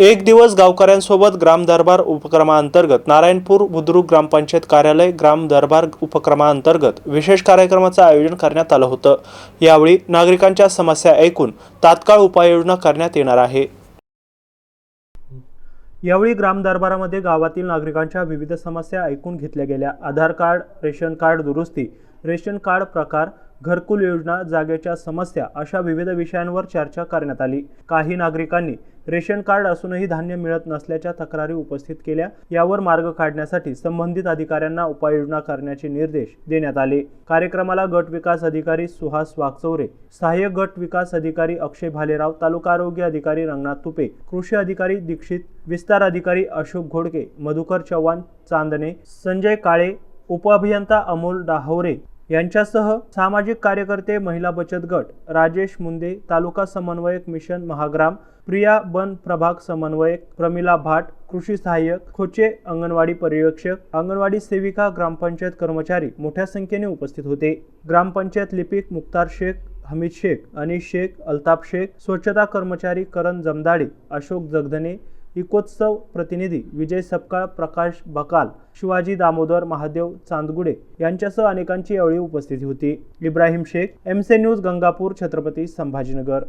एक दिवस गावकऱ्यांसोबत ग्राम दरबार उपक्रमाअंतर्गत नारायणपूर बुद्रुक ग्रामपंचायत कार्यालय ग्राम दरबार उपक्रमाअंतर्गत विशेष कार्यक्रमाचं आयोजन करण्यात आलं होतं. यावेळी नागरिकांच्या समस्या ऐकून तात्काळ उपाययोजना करण्यात येणार आहे. यावेळी ग्राम दरबारामध्ये गावातील नागरिकांच्या विविध समस्या ऐकून घेतल्या गेल्या. आधार कार्ड रेशन कार्ड दुरुस्ती रेशन कार्ड प्रकार घरकुल योजना जागेच्या समस्या अशा विविध विषयांवर चर्चा करण्यात आली. काही नागरिकांनी रेशन कार्ड असूनही धान्य मिळत नसल्याच्या तक्रारी उपस्थित केल्या. यावर मार्ग काढण्यासाठी संबंधित अधिकाऱ्यांना उपाययोजना करण्याचे निर्देश देण्यात आले. कार्यक्रमाला गट विकास अधिकारी सुहास वागचौरे सहाय्यक गट विकास अधिकारी अक्षय भालेराव तालुका आरोग्य अधिकारी रंगनाथ तुपे कृषी अधिकारी दीक्षित विस्तार अधिकारी अशोक घोडके मधुकर चव्हाण चांदणे संजय काळे उपअभियंता अमोल डाहोरे यांच्यासह सामाजिक कार्यकर्ते महिला बचत गट राजेश मुंदे तालुका समन्वयक मिशन महाग्राम प्रिया बन प्रभाग समन्वयक प्रमिला भाट कृषी सहाय्यक खोचे अंगणवाडी पर्यवेक्षक अंगणवाडी सेविका ग्रामपंचायत कर्मचारी मोठ्या संख्येने उपस्थित होते. ग्रामपंचायत लिपिक मुक्तार शेख हमीद शेख अनिश शेख अल्ताफ शेख स्वच्छता कर्मचारी करण जमदाडे अशोक जगधने इकोत्सव प्रतिनिधी विजय सपकाळ प्रकाश बकाल शिवाजी दामोदर महादेव चांदगुडे यांच्यासह अनेकांची यावेळी उपस्थिती होती. इब्राहिम शेख एमसे न्यूज गंगापूर छत्रपती संभाजीनगर.